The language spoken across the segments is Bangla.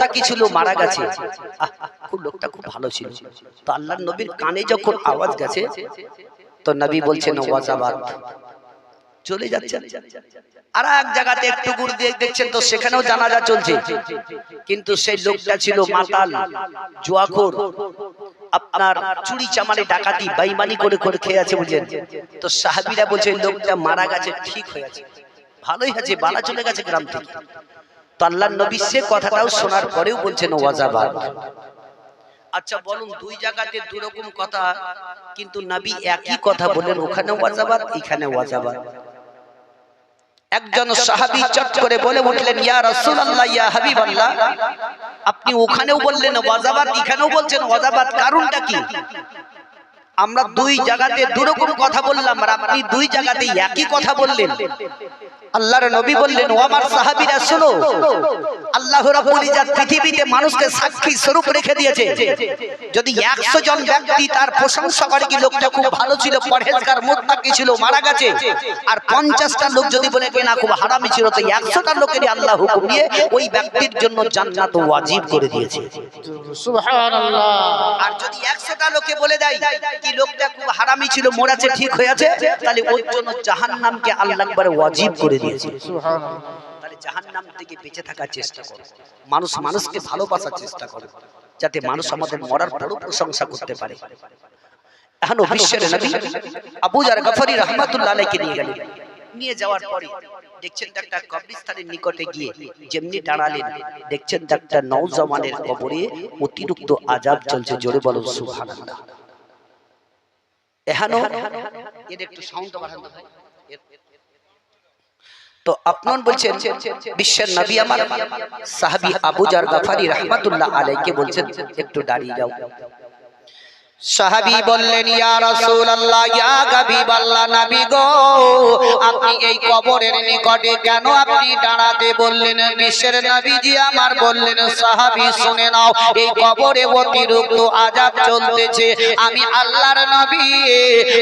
মোত্তাকি ছিল? মারা গেছে। খুব লোকটা খুব ভালো ছিল। তো আল্লাহ নবীর কানে যখন আওয়াজ গেছে তো নবী বলছেন ওয়াজাবাদ চলে যাচ্ছে আর এক জায়গাতে একটু গুড় দিয়ে দেখছেন তো সেখানেও জানাজা চলছে। কিন্তু সেই লোকটা ছিল মাতাল জুয়াখোর। আপনার চুরি চামারি ডাকাতি বাইমানি করে করে খেয়ে আছে বুঝলেন। তো সাহাবিরা বলছে লোকটা মারা গেছে ঠিক হয়ে আছে। ভালোই আছে বালা চলে গেছে গ্রাম থেকে। তো আল্লাহ নবী সে কথাটাও শোনার পরেও বলছেন ওয়াজাবাদ আচ্ছা বলুন, দুই জায়গাতে দুই রকম কথা, কিন্তু নবী একই কথা বলেন, ওখানে ওয়াজাবাদ এখানে ওয়াজাবাদ একজন সাহাবী চট করে বলে উঠলেন, ইয়া রাসূলুল্লাহ, ইয়া হাবিবাল্লাহ। আপনি ওখানেও বললেন ওয়াজাবাদ এখানেও বলছেন ওয়াজাবাদ কারণটা কি? আমরা দুই জায়গাতে দুরকম কথা বললাম, আর আপনি দুই জায়গাতে একই কথা বললেন। আল্লাহর নবী বললেন ও আমার সাহাবীরা শোনো। আল্লাহ রাব্বুল ইজ্জত পৃথিবীতে মানুষকে সাক্ষী স্বরূপ রেখে দিয়েছে। যদি 100 জন ব্যক্তি তার প্রশংসা করে কি লোকটা খুব ভালো ছিল পরহেজগার মুত্তাকি ছিল মারা গেছে আর 50টা লোক যদি বলে কি না খুব হারামি ছিল তো 100টা লোকেরই আল্লাহ হুকুম দিয়ে ওই ব্যক্তির জন্য জান্নাত ওয়াজিব করে দিয়েছে। সুবহানাল্লাহ। আর যদি 100টা লোকে বলে দেয় কি লোকটা খুব হারামি ছিল মরাছে ঠিক হয়ে আছে তাহলে ওর জন্য জাহান্নামকে আল্লাহ একবারে ওয়াজিব করে দিয়েছে। তাহলে থেকে বেঁচে থাকার চেষ্টা করো। মানুষ মানুষকে ভালোবাসার চেষ্টা করে, যাতে মানুষ আমাদের মরার পরও প্রশংসা করতে পারে। এখনও বিশ্বের নবী আবু জার গফরি রহমাতুল্লাহ আলাইকে নিয়ে গেলেন। নিয়ে যাওয়ার পরে দেখছেন একটা কবরস্থানের নিকটে গিয়ে যেমনি দাঁড়ালেন, দেখছেন নওজওয়ানের কবরে অতিরিক্ত আজাব চলছে, জোরে বলো সুবহানাল্লাহ। এর একটু সাউন্ড বাড়ানো ভাই তো আপনার বলছেন, বিশ্বের নবী আমার সাহাবী আবু জার গাফারি রাহমাতুল্লাহ আলাইকে বলছেন, একটু দাঁড়িয়ে যাও। সাহাবী বললেন ইয়া রাসূলুল্লাহ ইয়া হাবিবাল্লাহ নবী গো আপনি এই কবরের নিকটে কেন আপনি দাঁড়াতে বললেন? বিশ্বের নবীজি আমার বললেন সাহাবী শুনে নাও এই কবরে অতিরিক্ত আযাব চলতেছে। আমি আল্লাহর নবী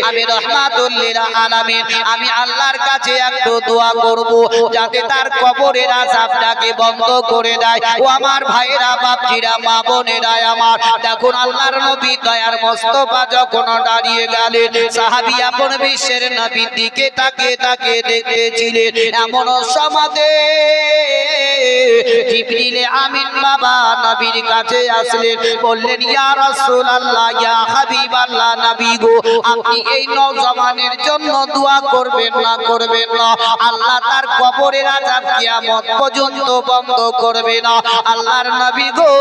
আমি রহমাতুল লিল আলামিন আমি আল্লাহর কাছে একটু দোয়া করব যাতে তার কবরের আযাবটাকে বন্ধ করে দেয়। ও আমার ভাইরা বাপজিরা মা বোনেরা আমার। দেখুন আল্লাহর নবী দয়ার মোস্তফা যখন দাঁড়িয়ে গেলেন, সাহাবী আপন বিশ্বের নবীর দিকে তাকে তাকে দেখতেছিলেন এমন সমাজে জিবরিলে আমিন বাবা নবীর কাছে আসলেন, বললেন, ইয়া রাসূলুল্লাহ, ইয়া হাবিবাল্লাহ, নবী গো, আপনি এই নওজওয়ানের জন্য দোয়া করবেন না করবেন না। আল্লাহ তার কবরের আযাব কিয়ামত পর্যন্ত বন্ধ করবে না। আল্লাহর নবী গো,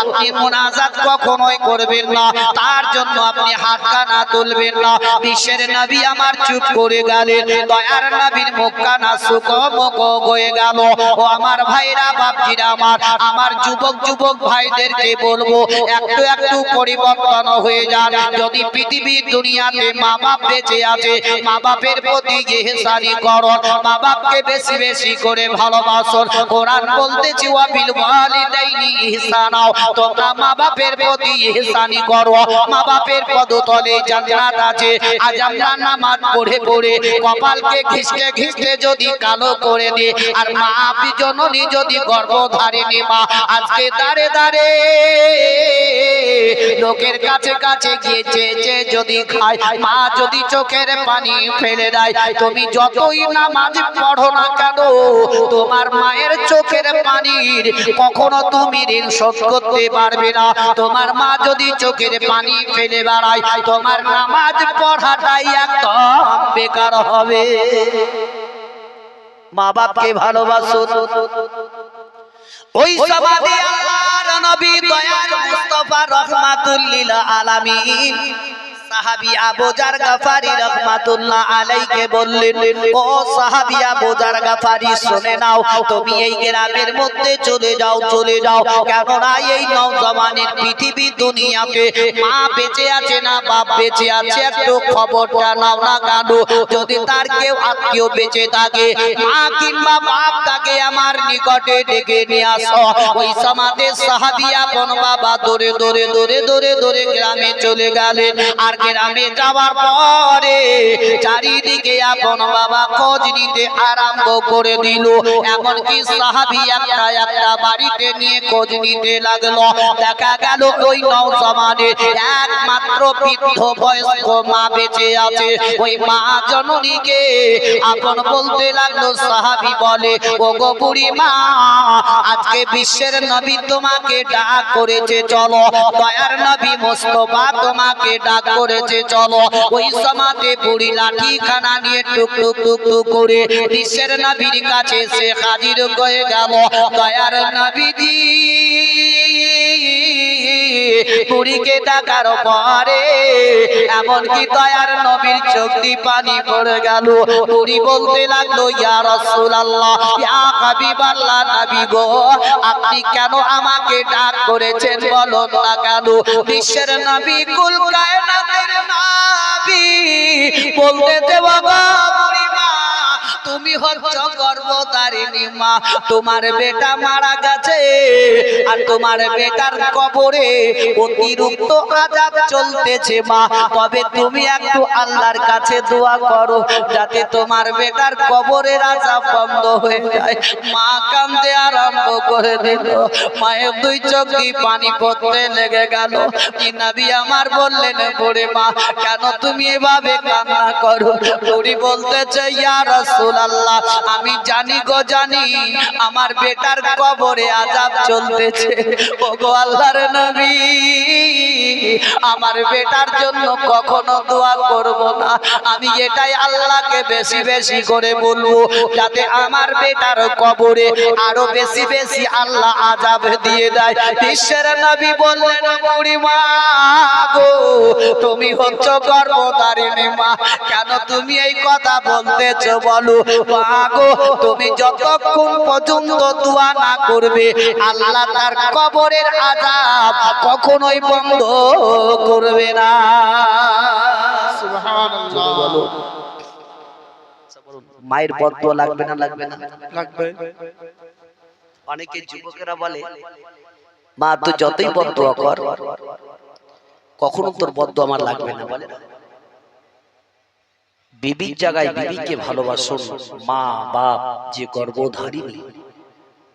আপনি মুনাজাত কখনোই করবেন না। তার জন্য আপনি হাত কানা তুলবেন না। বিশ্বের নবী আমার চুপ করে গেলেন। দয়ার নবীর মুখ কানা সুকমক হয়ে গেল। ও আমার ভাইরা, বাপজিরা আমার আমার যুবক যুবক ভাইদেরকে বলব, একটু একটু পরিবর্তন হয়ে যান। যদি পৃথিবীর দুনিয়াতে মা বাপ বেঁচে আছে, মা বাপের প্রতি ইহসানি করো মা বাপকে বেশি বেশি করে ভালোবাসো কোরআন বলতেছি, ওয়া বিল ওয়ালিদাইনি ইহসানাও। তোমরা মা বাপের প্রতি ইহসানি করো। মা বাপের পদতলে জান্নাত আছে। আজ আমরা নামাজ পড়ে পড়ে কপালকে ঘিসতে ঘিসতে যদি কালো করে দে আর মা আপনি জননী যদি গর্ভধারিণী মা, আজকে দাঁড়ে দাঁড়ে লোকের কাছে কাছে গিয়ে চেয়ে যদি খায়, মা যদি চোখের পানি ফেলে দেয়, তুমি যতই নামাজ পড়ো না কেন, তোমার মায়ের চোখের পানির কখনো তুমি ঋণ শোধ করতে পারবে না। তোমার মা যদি চোখের পানি ফেলে বেড়ায় তোমার নামাজ পড়াটাই একদম বেকার হবে। মা বাপকে ভালোবাসো ওই সমাধি আল্লাহর নবী দয়াল মুস্তফা রহমাতুল লিল আলামিন। মা যদি তার কেউ আত্মীয় বেঁচে থাকে, মা কিংবা বাপ তাকে আমার নিকটে ডেকে নিয়ে আসো। ওই সমাজে সাহাবী আপন বাবা দৌড়ে দৌড়ে দৌড়ে দৌড়ে গ্রামে চলে গেলেন। আর গ্রামে যাওয়ার পরে চারিদিকে বাবা খোঁজ নিতে আরম্ভ করে দিল। সাহাবি একটা একটা বাড়িতে নিয়ে খোঁজ নিতে লাগল। দেখা গেল ওই নৌজমানের একমাত্র বৃদ্ধ বয়স্ক মা বেঁচে আছে। ওই মা জননীকে আপন বলতে লাগল, সাহাবি বলে ও গো মা, আজকে বিশ্বের নবী তোমাকে ডাক করেছে, চলো। দয়ার নবী মোস্তফা তোমাকে ডাক করেছে, চলো ওই সমাজে বুড়ি লাঠি খানা নিয়ে টুক টুক টুক টুক করে বিশ্বের নবীর কাছে সে হাজির হয়ে গেল। দয়ার নবীজি বুড়িকে ডাকার পরে এমনকি দয়ার নবীর চোখ পানি পড়ে গেল। বুড়ি বলতে লাগল, ইয়া রাসূলুল্লাহ, ইয়া হাবিবাল্লাহ নবী গো, আপনি কেন আমাকে ডাক করেছেন বলো না কেন? বিশ্বের নবী কুল কায়নাতের নবী বলতে দে বাবা তুমি হচ্ছ গর্ভধারিণী মা। তোমার বেটা মারা গেছে আর তোমার বেটার কবরে অতিরিক্ত আজাব চলতেছে মা। তবে তুমি একটু আল্লাহর কাছে দোয়া করো যাতে তোমার বেটার কবরের আজাব বন্ধ হয়ে যায়। মা কান্দে আরম্ভ করে দিল। মায়ের দুই চোখ দিয়ে পানি পড়তে লেগে গেল। কি নাবি আমার বললেন, বুড়ি মা, কেন তুমি এভাবে কান্না করো? বুড়ি বলতেছে, ইয়া রাসূলুল্লাহ আমি জানি গো, জানি, আমার বেটার কবরে আজাব চলতেছে। ওগো আল্লাহর নবী, আমার বেটার জন্য কখনো দোয়া করব না। আমি এটাই আল্লাহকে বেশি বেশি করে বলব, যাতে আমার বেটার কবরে আরও বেশি বেশি আল্লাহ আজাব দিয়ে দেয়। বিশ্বের নবী বললেন গো, তুমি হচ্ছ গর্ভধারিণী মা। কেন তুমি এই কথা বলতেছ বলো? তুমি যতক্ষণ পর্যন্ত দোয়া না করবে আল্লাহ তার কবরের আজাব কখনোই বন্ধ করবে না। মায়ের বদুয়া লাগবে না লাগবে না। লাগবে। অনেকে যুবকেরা বলে মা তুই যতই বদুয়া কর কখনো তোর বদুয়া আমার লাগবে না। বলে না? বিবির জায়গায় বিবিকে ভালোবাসুন, মা, বাপ যে গর্বধারী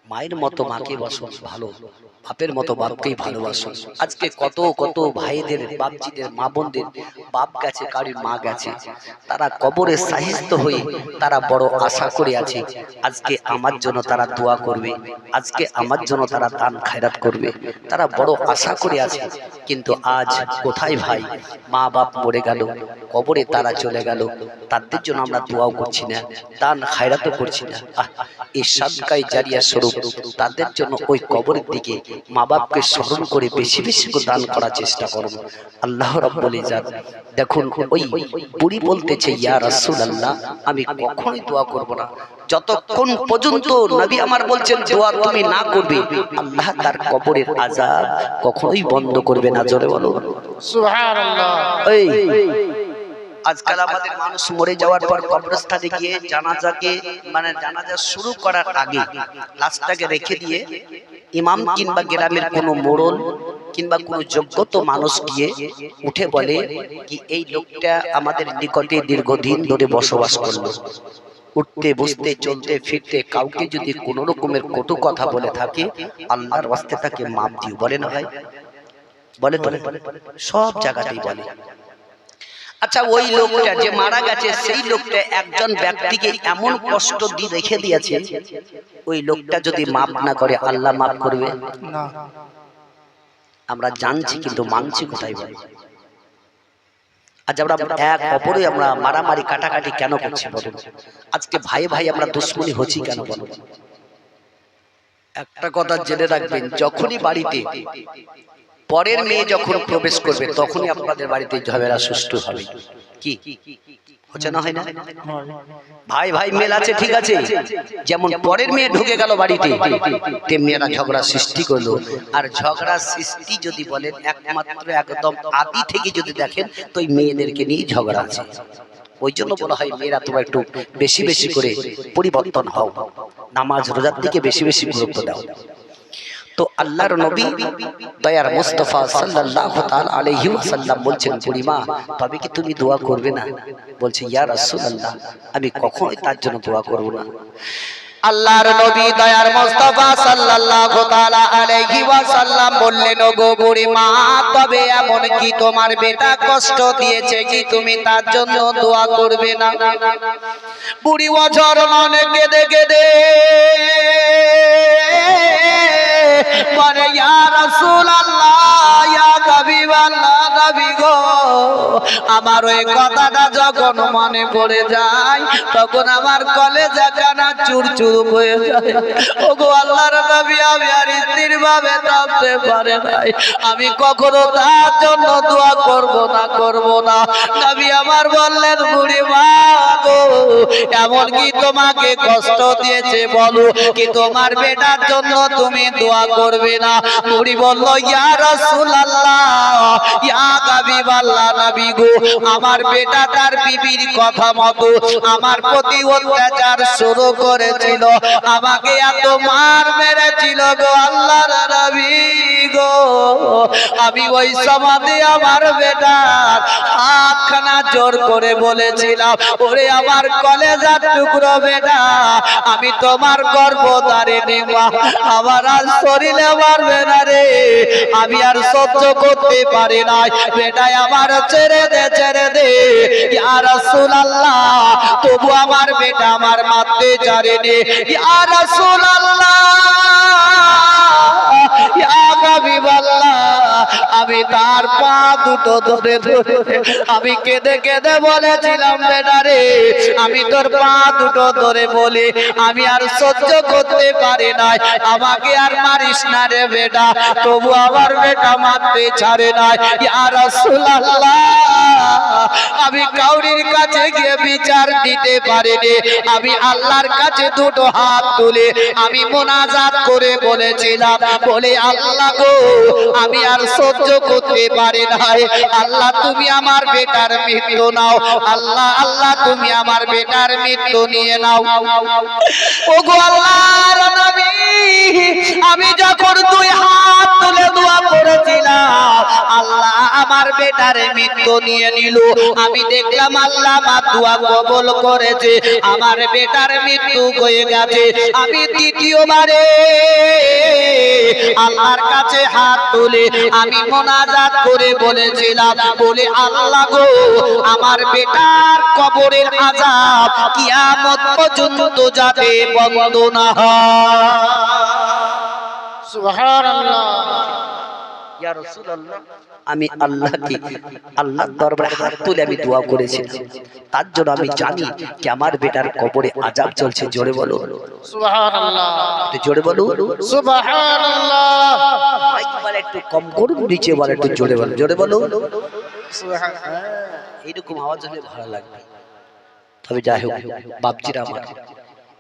মায়ের মতো মাকে বাসুন, ভালো। বাপের মতো বাপকেই ভালোবাসুন। আজকে কত কত ভাইদের, বাপজিদের মা বোনদের বাপ গেছে কারুর মা গেছে। তারা কবরে সাহিত্য হয়ে তারা বড় আশা করে আছে। আজকে আমার জন্য তারা দোয়া করবে। আজকে আমার জন্য তারা দান খায়রাত করবে। তারা বড় আশা করে আছে। কিন্তু আজ কোথায় ভাই? মা বাপ মরে গেল। কবরে তারা চলে গেল। তাদের জন্য আমরা দোয়াও করছি না। দান খায়রাতও করছি না। আহ, এই সাদকাই জারিয়া স্বরূপ তাদের জন্য ওই কবরের দিকে মা বাপকে স্মরণ করে বেশি বেশি দান করার চেষ্টা করুন আল্লাহ রাব্বুল ইজাত দেখুন ওই বুড়ি বলতেছে ইয়া রাসূলুল্লাহ আমি কখনোই দোয়া করব না। যতক্ষণ পর্যন্ত নবী আমার বলছেন দোয়া তুমি না করবে আল্লাহ তার কবরের আযাব কখনোই বন্ধ করবে না। জোরে বলো সুবহানাল্লাহ। এই আজকাল আমাদের মানুষ মরে যাওয়ার পর কবরস্থানে গিয়ে জানাজাকে মানে জানাজা শুরু করার আগে লাশটাকে রেখে দিয়ে ইমাম কিংবা গ্রামের কোনো মোড়ল কিংবা কোনো যোগ্যত মানুষ গিয়ে উঠে বলে কি এই লোকটা আমাদের নিকটে দীর্ঘদিন ধরে বসবাস করল। উঠতে বসতে চলতে ফিরতে কাউকে যদি কোনো রকমের কটু কথা বলে থাকে আল্লাহর ওয়াস্তে তাকে মাপ দিও। বলে না ভাই? বলে বলে সব জায়গাতেই বলে। আচ্ছা ওই লোকটা যে মারা গেছে সেই লোকটা একজন ব্যক্তিকে এমন কষ্ট দিয়ে রেখে দিয়েছে ওই লোকটা যদি মাপ না করে আল্লাহ মাপ করবে? না। আমরা জানছি কিন্তু মানছি কোথায় ভাই। আজ আমরা এক অপরে আমরা মারামারি কাটাকাটি কেন করছি বলুন? আজকে ভাই ভাই আমরা দুশ্মনী হচ্ছি কেন বলুন? একটা কথা জেনে রাখবেন যখনই বাড়িতে পরের মেয়ে যখন প্রবেশ করবে তখনই আপনাদের বাড়িতে ঝগড়া সুষ্ঠু হবে। কি? হচ্ছে না হয় না? ভাই ভাই মেল আছে ঠিক আছে। যেমন পরের মেয়ে ঢুকে গেল বাড়িতে তেমনি একটা ঝগড়া সৃষ্টি করল। আর ঝগড়া সৃষ্টি যদি বলেন একমাত্র একদম আদি থেকে যদি দেখেন তো ওই মেয়েদেরকে নিয়ে ঝগড়া আছে। ওই জন্য বলা হয় মেয়েরা তোমরা একটু বেশি বেশি করে পরিবর্তন হও। নামাজ রোজার দিকে বেশি বেশি গুরুত্ব দাও। তো আল্লাহর নবী দয়ার মুস্তফা সাল্লাল্লাহু তাআলা আলাইহি ওয়াসাল্লাম বলছেন বুড়িমা তবে কি তুমি দোয়া করবে না? বলছে, ইয়া রাসূলুল্লাহ, আমি কখনোই তার জন্য দোয়া করব না। আল্লাহর নবী দয়ার মোস্তফা সাল্লাল্লাহু তাআলা আলাইহি ওয়াসাল্লাম বললেন, ওগো বুড়ি মা তবে এমন কি তোমার বেটা কষ্ট দিয়েছে কি তুমি তার জন্য দোয়া করবে না? বুড়ি অঝর মনে কেঁদে কেঁদে বলে, ইয়া রাসূলুল্লাহ, ইয়া হাবিবাল্লাহ, নবী গো, আমার ওই কথাটা যখন মনে পড়ে যায়, তখন আমার কলেজা কানা চুর হয়ে যায়। আল্লাহর নবী, আমি আর ভাবে থাকতে পারে নাই। আমি কখনো তার জন্য দোয়া করব না করব না। নবী আমার বললেন, বুড়ি মা গো, এমন কি তোমাকে কষ্ট দিয়েছে বলো? কি তোমার বেটার জন্য তুমি দোয়া করবে না? বুড়ি বলল, ইয়া রাসূলুল্লাহ, ইয়া হাবিবাল্লাহ নবী গো, আমার বেটা তার বিবির কথা মতো আমার প্রতি অত্যাচার শুরু করেছিল। আমাকে এত মার মেরেছিল গো আল্লাহর নবী গো। আমি ওই সমাধি আমার বেটার হাতখানা জোর করে বলেছিলাম, ওরে আমার কলেজার টুকরো বেটা, আমি তোমার দাঁড়িয়ে মা আমার আর শরীরে মারবে না রে, আমি আর সহ্য করতে পারি নাই। বেটাই আমার ছেড়ে দে ছেড়ে দে। ইয়া রাসূলুল্লাহ, তবু আমার বেটা আমার মারতে ছাড়েনি ইয়া রাসূলুল্লাহ। আমি তার পা দুটো ধরে ধরে আমি কেঁদে কেঁদে বলেছিলাম, বেটা রে, আমি তোর পা দুটো ধরে বলি। আমি আর সহ্য করতে পারি নাই। আমাকে আর মারিস না রে, বেটা। তবু আমার বেটা মারতে ছাড়ে নাই। রাসূলুল্লাহ, আমি কাউরির কাছে গিয়ে বিচার দিতে পারিনি। আমি আল্লাহর কাছে দুটো হাত তুলে। আমি মোনাজাত করে বলেছিলাম, বলে আল্লাহ আমি আর সহ্য করতে পারি নাই। আল্লাহ, তুমি আমার বেটার মৃত্যু নাও। আল্লাহ আল্লাহ, তুমি আমার বেটার মৃত্যু নিয়ে নাও। ও গো আল্লাহর নবী আমি যখন দুই হাত তুলে দোয়া করেছিলাম, আল্লাহ আমার বেটার মৃত্যু নিয়ে নিল। আমি দেখলাম আল্লাহ আমার দোয়া কবল করেছে, আমার বেটার মৃত্যু হয়ে গেছে। আমি দ্বিতীয়বারে আল্লাহর কাছে হাত তুলে আমি মোনাজাত করে বলেছিলাম, বলে আল্লাহ গো, আমার বেটার কবরের আজাব কিয়ামত পর্যন্ত যাতে বন্ধ না হয়। আমি আল্লাহকে আল্লাহর দরবারে হাত তুলে আমি দোয়া করেছিলাম তার জন্য আমি জানি যে আমার বেটার কবরে আজাব চলছে জোরে বলো। জোরে বলো। সুবহানাল্লাহ। মাইক বলে একটু কম করুন নিচে বলে একটু জোরে বলো। জোরে বলো। এইরকম আওয়াজ হলে ভালো লাগবে। তবে যাই হোক বাপজিরা আমার।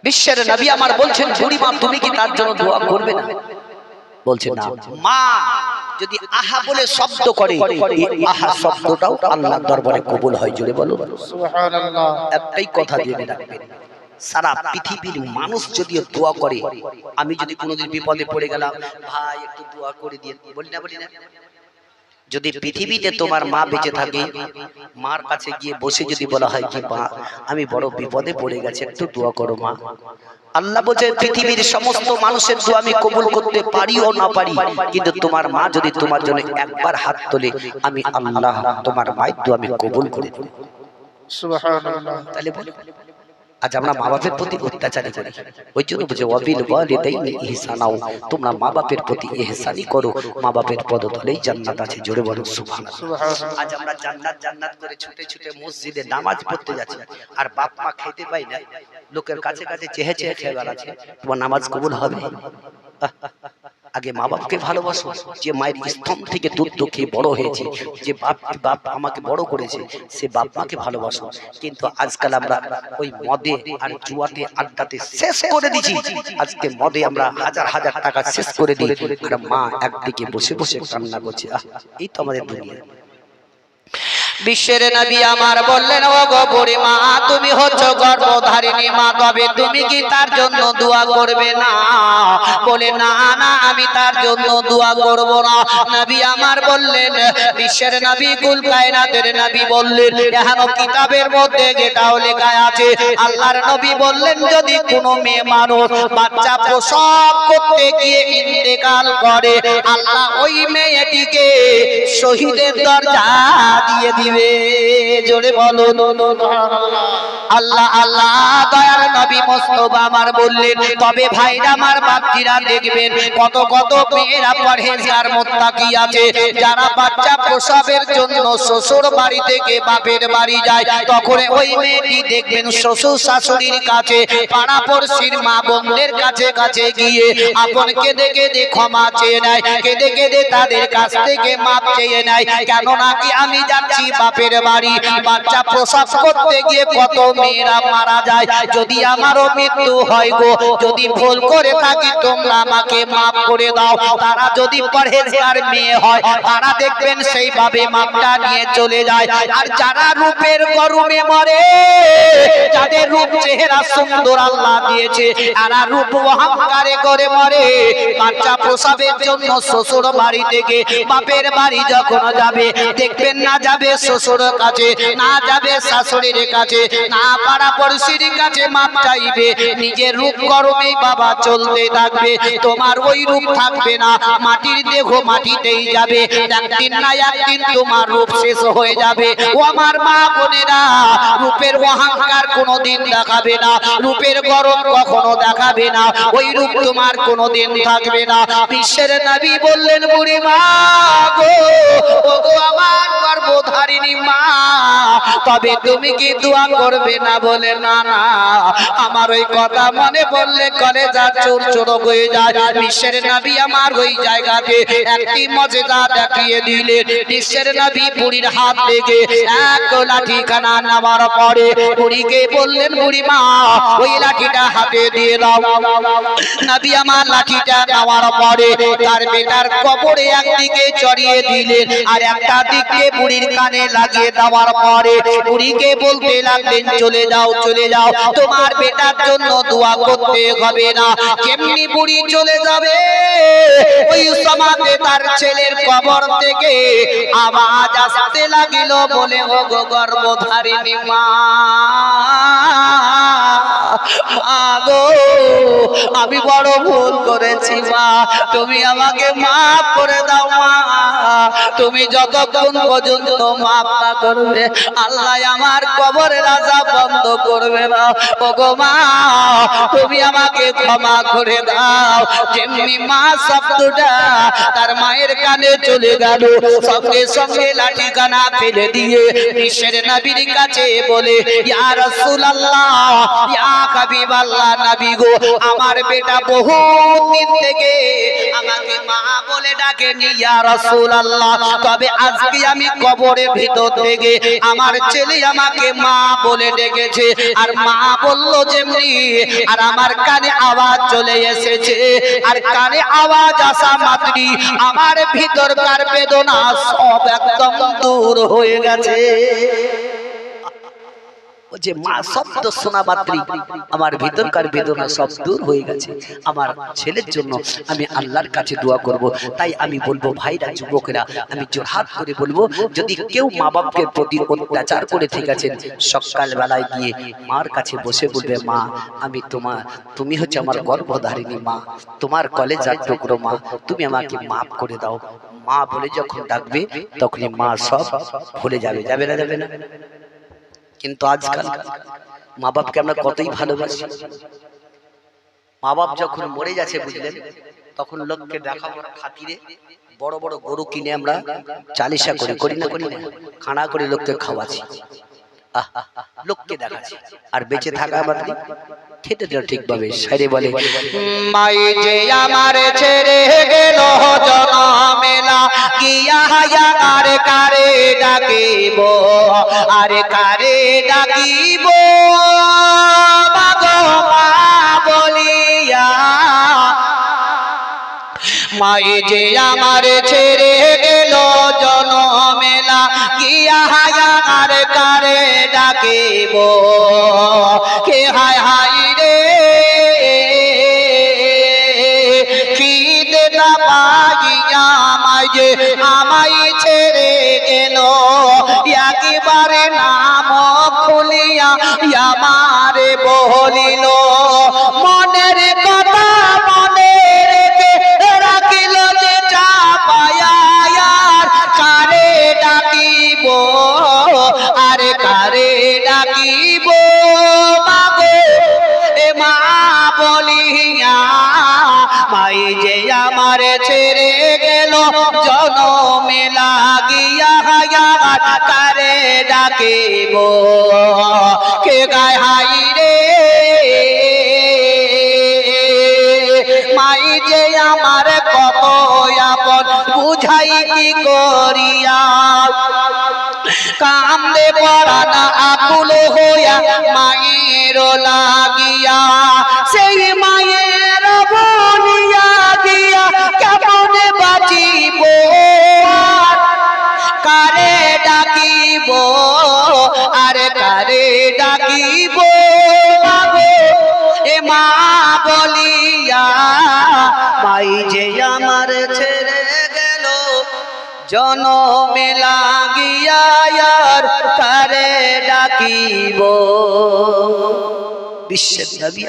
বিশ্বের নবী আমার বলছেন বুড়ি মা তুমি কি তার জন্য দোয়া করবে না? বলছে না। মা যদি আহা বলে শব্দ করে এই আহা শব্দটাও আল্লাহর দরবারে কবুল হয় জোরে বলো সুবহানাল্লাহ। একটাই কথা জেনে রাখবেন। সারা পৃথিবীর মানুষ যদিও দোয়া করে আমি যদি কোনোদিন বিপদে পড়ে গেলাম ভাই একটু দোয়া করে দিয়ে বলি না বলি না যদি পৃথিবীতে তোমার মা বেঁচে থাকে মার কাছে গিয়ে বসে যদি বলা হয় কি মা আমি বড় বিপদে পড়ে গেছি একটু দোয়া করো মা আল্লাহ বলছে পৃথিবীর সমস্ত মানুষের দোয়া আমি কবুল করতে পারি ও না পারি কিন্তু তোমার মা যদি তোমার জন্য একবার হাত তোলে আমি আল্লাহ তোমার মায়ের দোয়া আমি কবুল করে দেব। সুবহানাল্লাহ তাহলে বলো আজ আমরা মা বাপের প্রতি অত্যাচারী করি। ওই জন্য বলছে অবিল ওয়ালিদাইনি ইহসানাও তোমরা মা বাপের প্রতি ইহসানি করো। মা বাপের পদতলেই জান্নাত আছে জোরে বলো সুবহানাল্লাহ। আজ আমরা জান্নাত জান্নাত করে ছুটে ছুটে মসজিদে নামাজ পড়তে যাচ্ছি আর বাপ মা খেতে পাই না। লোকের কাছে কাছে চেহে চেহে খেয়ে বেড়াচ্ছে। তোমার নামাজ কবুল হবে। আগে মা বাপকে ভালোবাসো, যে মায়ের স্তম্ভ থেকে দুধ খেয়ে বড় হয়েছে, যে বাপ বাপ আমাকে বড় করেছে, সে বাপ মাকে ভালোবাসো। কিন্তু আজকাল আমরা ওই মদে আর জুয়াতে, আড্ডাতে শেষ করে দিছি আজকে মদে আমরা হাজার হাজার টাকা শেষ করে আর মা একদিকে বসে বসে কান্না করছে এই তো আমাদের দুনিয়া। বিশ্বের নবী আমার বললেন ও গো বুড়ি মা তুমি হচ্ছ গর্ভধারিণী মা, তবে তুমি কি তার জন্য দোয়া করবে না? বলে, না না, আমি তার জন্য দোয়া করব না। নবী আমার বললেন, বিশ্বের নবী কুল কায়নাতের নবী বললেন এখানে কিতাবের মধ্যে যেটাও লেখা আছে, আল্লাহর নবী বললেন, যদি কোনো মেয়ে মানুষ বাচ্চা প্রসব করতে গিয়ে ইন্তেকাল করে, আল্লাহ ওই মেয়েটিকে শহীদের দরজা দিয়ে দিবে জোরে বলো আল্লাহ আল্লাহ, দয়ার নবী মোস্তফা আমার বললেন, তবে ভাইরা আমার বাপজিরা দেখবেন কত কত মেয়েরা পরহেজগার মোত্তাকি আছে। যারা বাচ্চা প্রসবের জন্য শ্বশুর বাড়ি থেকে বাপের বাড়ি যায়, তখন ওই মেয়েটি দেখবেন শ্বশুর শাশুড়ির কাছে, পাড়া পড়শির মা বোনদের কাছে কাছে গিয়ে আপন কেঁদে কেঁদে ক্ষমা চেয়ে নেয়, কেঁদে কেঁদে তাদের কাছ থেকে মাপ চেয়ে নেয়। কেন নাকি আমি যাচ্ছি বাপের বাড়ি, বাচ্চা প্রসব করতে গিয়ে কত মেয়েরা মারা যায়। যদি আমারও মৃত্যু হয় গো, যদি ভুল করে থাকি, তোমরা আমাকে মাফ করে দাও। তারা যদি পরহেজগার মেয়ে হয়, তারা দেখবেন সেইভাবে মাপটা নিয়ে চলে যায়। আর যারা রূপের গরমে মরে, যাদের রূপ চেহারা সুন্দর আল্লাহ দিয়েছে, তারা রূপ অহংকারে করে মরে। বাচ্চা প্রসবের জন্য শ্বশুর বাড়ি থেকে, বাপের বাড়ি যখন যাবে, দেখবেন না যাবে শ্বশুর কাছে, না যাবে শাশুড়ির কাছে, না পাড়া পড়শির কাছে মাপ চাইবে, নিজের রূপ গরমেই বাবা চলতে থাকবে, তোমার ওই রূপ থাকবে না, মাটির দেহ মাটিতেই যাবে, একদিন না একদিন তোমার রূপ শেষ হয়ে যাবে। ও আমার মা বোনেরা, রূপের অহংকার কোনোদিন দেখাবে না, রূপের গরম কখনো দেখাবে না, ওই রূপ তোমার কোনোদিন থাকবে না। বিশ্বের নবী বললেন, বুড়ি মা গো ও আমার গর্ভধারিণী মা, তবে তুমি কি দোয়া করবে? না বলে, না না। আমার ওই কথা মনে পড়লে কলেজা চোর চোর হয়ে যায়। বিশ্বের নবী আমার ওই জায়গাতে একটি মজেদা দেখিয়ে দিলেন বিশ্বের নবী বুড়ির হাত থেকে এক লাঠি খানা নামার পরে বুড়িকে বললেন বুড়ি মা ওই লাঠিটা হাতে দিয়ে দাও। নবী আমার লাঠিটা নেওয়ার পরে তার বেটার কবরে একদিকে চড়িয়ে দিলেন আর একটা দিকে বুড়ির কানে লাগিয়ে দেওয়ার পরে বুড়িকে বলতে লাগলেন চলে যাও চলে যাও। তোমার বেটার জন্য দোয়া করতে হবে না। কেমনি বুড়ি চলে যাবে, ওই সমাজে তার ছেলের কবর থেকে আওয়াজ আসতে লাগিল। বলে ও গো গর্ভধারিণী মা মা গো আমি বড় ভুল করেছি মা। তুমি আমাকে মাফ করে দাও মা। তুমি যতক্ষণ পর্যন্ত মাফ না করবে, আল্লাহ আমার কবরের রাজা বন্ধ করবে না। মা, তুমি আমাকে ক্ষমা করে দাও। যেমনি মা শব্দটা তার মায়ের কানে চলে গেল, সঙ্গে সঙ্গে লাঠি কানা ফেলে দিয়ে বিশ্বের নবীর কাছে বলে, ইয়া রাসূলুল্লাহ, ইয়া হাবিবাল্লাহ নবী গো, আমার বেটা বহু দিন থেকে আমাকে মা বলে ডাকে ইয়া রাসূলুল্লাহ, তবে আজকে আমি কবরের ভিতর থেকে আমার ছেলে আমাকে মা বলে ডেকেছে আর মা বলল যেমনি, আর আমার কানে আওয়াজ চলে এসেছে, আর কানে আওয়াজ আসা মাত্রই আমার ভিতরকার বেদনা সব একদম দূর হয়ে গেছে। যে মা শব্দ শোনা মাত্রই আমার ভিতরকার বেদনা সব দূর হয়ে গেছে। আমার ছেলের জন্য আমি আল্লাহর কাছে দোয়া করব। তাই আমি বলব, ভাইরা, যুবকেরা, আমি জোরহাত করে বলব, যদি কেউ মা বাপকে প্রতি অত্যাচার করে ঠিক আছেন সকাল বেলায় গিয়ে মার কাছে বসে বলবে, মা, আমি তোমার, তুমি হচ্ছে আমার গর্ভধারিণী মা, তোমার কলেজার টুকরো মা, তুমি আমাকে মাফ করে দাও। মা বলে যখন ডাকবে, তখনই মা সব ভুলে যাবে যাবে না যাবে না। কিন্তু আজকাল মা বাপকে আমরা কতই ভালোবাসি। মা বাপ যখন মরে যাচ্ছে বুঝলেন? তখন লোককে দেখাবার খাতিরে বড় বড় গরু কিনে আমরা চালিশা করি করি না করি না খানা করে লোককে আহ, লোককে দেখাচ্ছি। আর বেঁচে থাকা আমাদের খেতে দিল ঠিকভাবে সাইরে বলে। মাই যে আমার ছেড়ে গেল জনমেলা গিয়া হায়া কারে কারে ডাকিব? আরে কারে ডাকিব? মাগো মা বলিয়া মাই যে আমার ছেড়ে ডাকিব কে হায় হাই রে? খিদে না পাইয়া যে আমায় ছেড়ে গেল। একবারে নাম খুলিয়া আমারে বলিল মনের কারে ডাকিব। কে গায় হাই রে? মাই যে আমার কত আপন, বুঝাই কি করিয়া? কান্দে পড়ানা আকুল হইয়া মায়ের লাগিয়া। সেই মায়ের বলিয়া দিয়া কেমন বাঁচিব? কারে ডাকিব। এ মা বলিয়া মাই যে আমার ছেড়ে গেল, জনমে লাগিয়া কারে ডাকিব? বিশ্বের নবী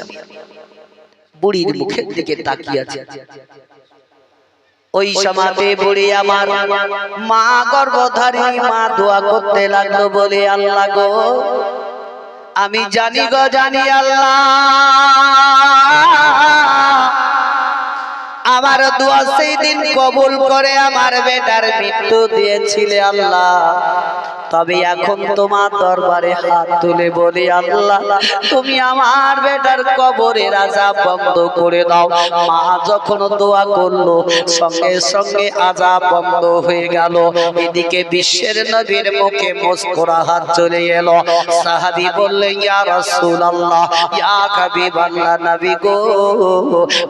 বুড়ির মুখের দিকে তাকিয়ে আছে। ওই সমাতে পড়ে আমার মা গর্ভধারী, মা দোয়া করতে লাগল বলে, আল্লাহ গো, আমি জানি গো, জানি আল্লাহ। আমার দোয়া সেই দিন কবুল করে আমার বেটার মৃত্যু দিয়েছিলে আল্লাহ। তবে এখন তোমার দরবারে হাত তুলে বলি আল্লাহ তুমি আমার বেটার কবরে রাজা বন্ধ করে দাও। মা যখন দোয়া করল সঙ্গে সঙ্গে আজাব বন্ধ হয়ে গেল। এদিকে বিশ্বের নবীর মুখে মুস্কুরাহাত চলে এলো। সাহাবি বললেন ইয়া রাসূলুল্লাহ ইয়া হাবিবাল্লাহ নবী গো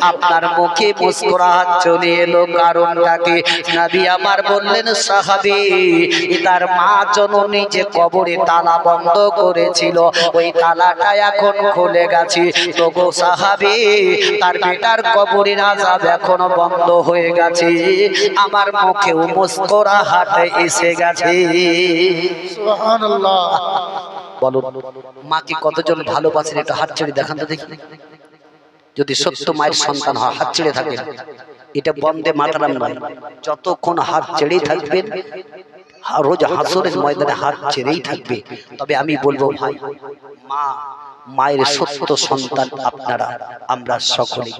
আপনার মুখে মুস্কুরাহাত চলে এলো কারণটা কি নবী আমার বললেন সাহাবি তার মা জননী যে কবরে তালা বন্ধ করেছিল ওই তালাটা এখন খুলে গেছে। তবু সাহাবি তার বেটার কবরের আজাব এখনও বন্ধ হয়ে গেছে। আমার মুখেও মুস্কুরাহাট এসে গেছে। মাকে কতজন ভালোবাসেন? একটু হাত ছেড়ে দেখান তো দেখি। যদি সত্য মায়ের সন্তান হয় হাত ছেড়ে থাকবেন এটা বন্দে মাতারাম নয় যতক্ষণ হাত ছেড়েই থাকবেন রোজ হাসরের ময়দানে হাত ছেড়েই থাকবে। তবে আমি বলব ভাই মা মায়ের সত্য সন্তান আপনারা আমরা সকলে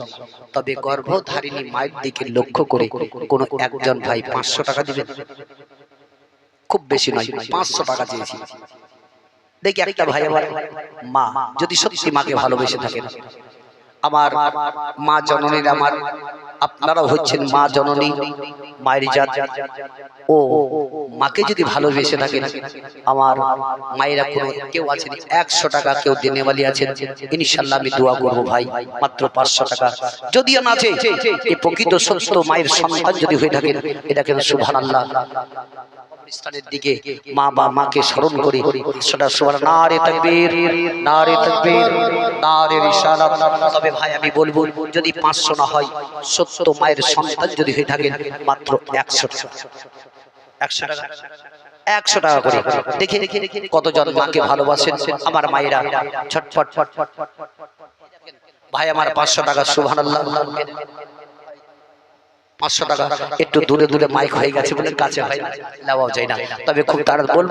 তবে গর্ভধারিণী মায়ের দিকে লক্ষ্য করে কোনো একজন ভাই পাঁচশো টাকা দিবেন? খুব বেশি নয় পাঁচশো টাকা চেয়েছি দেখি একটা ভাই আমার মা যদি সত্যি মাকে ভালোবেসে থাকেন। আমার মা জননীর আমার, আপনারাও হচ্ছেন মা জননী, মায়ের জাত। ও, মাকে যদি ভালোবেসে থাকেন, আমার মায়েরা কোনো কেউ আছেন, একশো টাকা কেউ দিনেওয়ালি আছেন, ইনশাল্লাহ আমি দোয়া করব ভাই, মাত্র পাঁচশো টাকা। যদিও না আছে এই প্রকৃত সত্য মায়ের সন্তান যদি হয়ে থাকেন, এটা কেন সুভান আল্লাহ কবরস্থানের দিকে মা বা মাকে স্মরণ করি। সেটা সুবহান নারে তাকবীর নারে তাকবীর, নারে রিসালাত তবে ভাই, আমি বলব, যদি 500 না হয়, সত্য মায়ের সন্তান যদি হয়ে থাকেন মাত্র 100 টাকা। 100 টাকা। একশো টাকা করে। দেখে কতজন মাকে ভালোবাসেন আমার মায়েরা। ছটফট। ভাই, আমার পাঁচশো টাকা সুভান পাঁচশো টাকা। একটু দূরে দূরে মাইক হয়ে গেছে বলে কাছে হয় যায় না তবে খুব তারা বলব